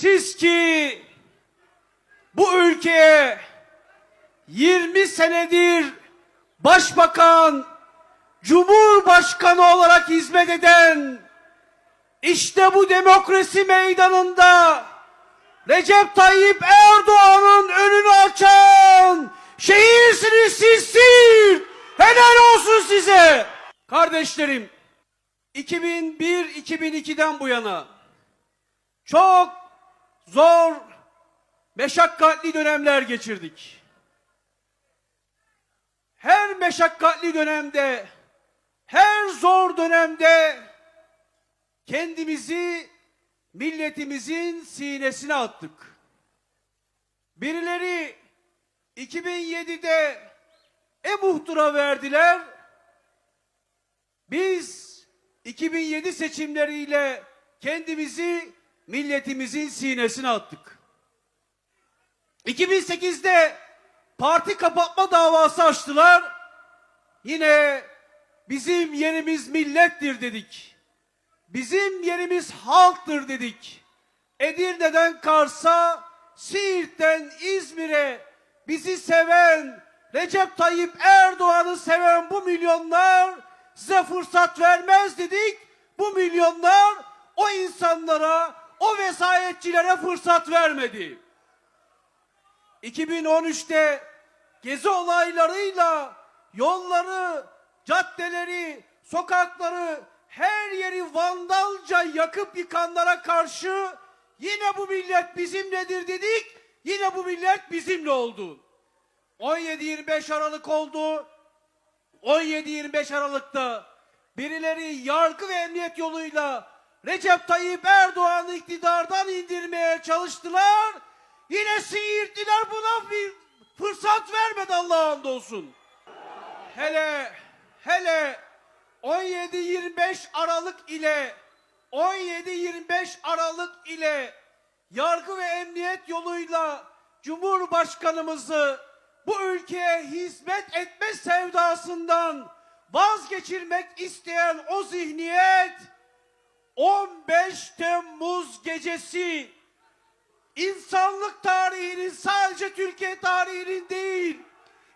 Siz ki bu ülkeye 20 senedir başbakan, cumhurbaşkanı olarak hizmet eden işte bu demokrasi meydanında Recep Tayyip Erdoğan'ın önünü açan şehirsiniz sizsiniz. Helal olsun size. Kardeşlerim, 2001-2002'den bu yana çok zor, meşakkatli dönemler geçirdik. Her meşakkatli dönemde, her zor dönemde kendimizi milletimizin sinesine attık. Birileri 2007'de e-muhtıra verdiler. Biz 2007 seçimleriyle kendimizi milletimizin sinesine attık. 2008'de parti kapatma davası açtılar. Yine bizim yerimiz millettir dedik. Bizim yerimiz halktır dedik. Edirne'den Kars'a, Siirt'ten İzmir'e bizi seven, Recep Tayyip Erdoğan'ı seven bu milyonlar size fırsat vermez dedik. Bu milyonlar vesayetçilere fırsat vermedi. 2013'te gezi olaylarıyla yolları, caddeleri, sokakları, her yeri vandalca yakıp yıkanlara karşı yine bu millet bizimledir dedik. Yine bu millet bizimle oldu. 17-25 Aralık oldu. 17-25 Aralık'ta birileri yargı ve emniyet yoluyla Recep Tayyip Erdoğan'ı iktidardan indirmeye çalıştılar. Yine Siirtliler buna bir fırsat vermedi Allah'a hamdolsun. Hele hele 17-25 Aralık ile 17-25 Aralık ile yargı ve emniyet yoluyla Cumhurbaşkanımızı bu ülkeye hizmet etme sevdasından vazgeçirmek isteyen o zihniyet 15 Temmuz gecesi insanlık tarihinin sadece Türkiye tarihinin değil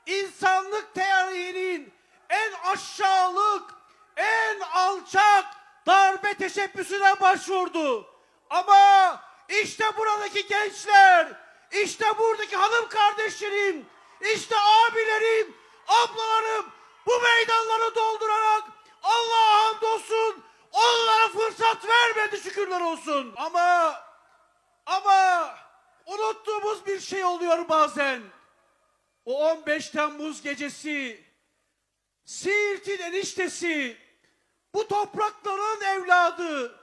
insanlık tarihinin en aşağılık, en alçak darbe teşebbüsüne başvurdu. Ama işte buradaki gençler, işte buradaki hanım kardeşlerim, işte abilerim, ablalarım bu meydanları doldurarak Allah'a fırsat vermedi şükürler olsun. Ama ama unuttuğumuz bir şey oluyor bazen. O 15 Temmuz gecesi Siirt'in eniştesi bu toprakların evladı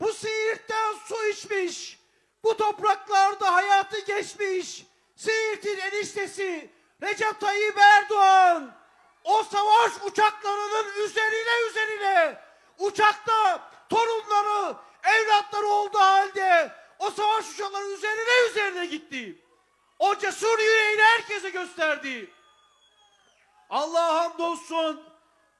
bu Siirt'ten su içmiş bu topraklarda hayatı geçmiş Siirt'in eniştesi Recep Tayyip Erdoğan o savaş uçaklarının üzerine üzerine uçakta torunları evlatları olduğu halde o savaş uçaklarının üzerine üzerine gitti. O cesur yüreğini herkese gösterdi. Allah'a hamdolsun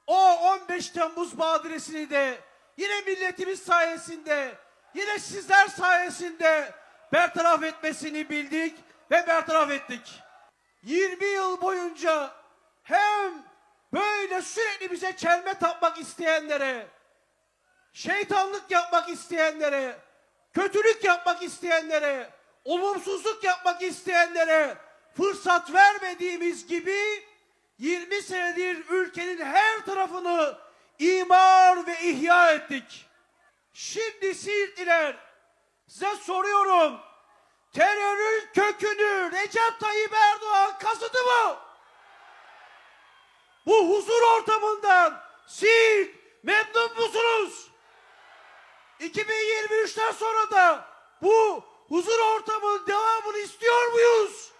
o 15 Temmuz badiresini de yine milletimiz sayesinde, yine sizler sayesinde bertaraf etmesini bildik ve bertaraf ettik. 20 yıl boyunca hem böyle sürekli bize çelme tapmak isteyenlere, şeytanlık yapmak isteyenlere, kötülük yapmak isteyenlere, olumsuzluk yapmak isteyenlere fırsat vermediğimiz gibi 20 senedir ülkenin her tarafını imar ve ihya ettik. Şimdi Siirtliler size soruyorum. Terörün kökünü Recep Tayyip Erdoğan kazıdı mı? Bu huzur ortamından Siirt memnun musunuz? 2023'ten sonra da bu huzur ortamının devamını istiyor muyuz?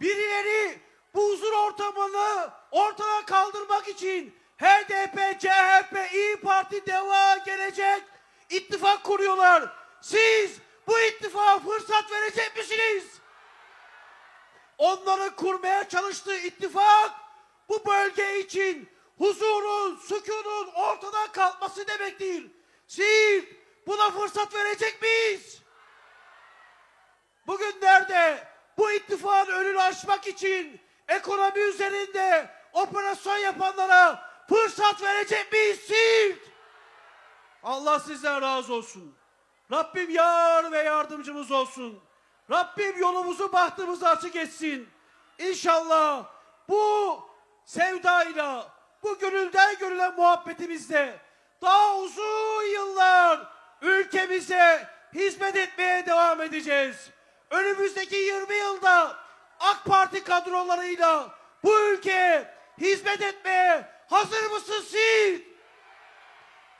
Birileri bu huzur ortamını ortadan kaldırmak için HDP, CHP, İyi Parti, DEVA, Gelecek ittifak kuruyorlar. Siz bu ittifaka fırsat verecek misiniz? Onların kurmaya çalıştığı ittifak bu bölge için huzurun, sükunun ortadan kalkması demek değil. Siz buna fırsat verecek miyiz? Bugün nerede bu ittifakın önünü açmak için ekonomi üzerinde operasyon yapanlara fırsat verecek miyiz siz? Allah sizden razı olsun. Rabbim yar ve yardımcımız olsun. Rabbim yolumuzu bahtımızı açık etsin. İnşallah bu sevdayla, bu gönülden görülen muhabbetimizle daha uzun yıllar ülkemize hizmet etmeye devam edeceğiz. Önümüzdeki 20 yılda AK Parti kadrolarıyla bu ülkeye hizmet etmeye hazır mısın siz?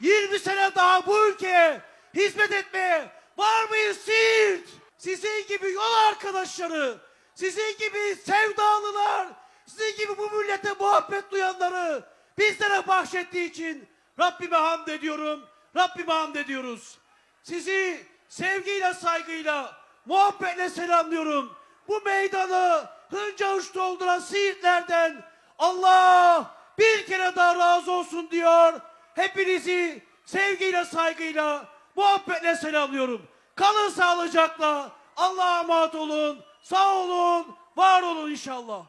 20 sene daha bu ülkeye hizmet etmeye var mıyız Siirt? Sizin gibi yol arkadaşları, sizin gibi sevdalılar, sizin gibi bu millete muhabbet duyanları bizlere bahşettiği için Rabbime hamd ediyorum, Rabbime hamd ediyoruz. Sizi sevgiyle, saygıyla, muhabbetle selamlıyorum. Bu meydanı hınca hınç dolduran Siirtlerden Allah bir kere daha razı olsun diyor. Hepinizi sevgiyle, saygıyla, muhabbetle selamlıyorum. Kalın sağlıcakla. Allah'a emanet olun. Sağ olun. Var olun inşallah.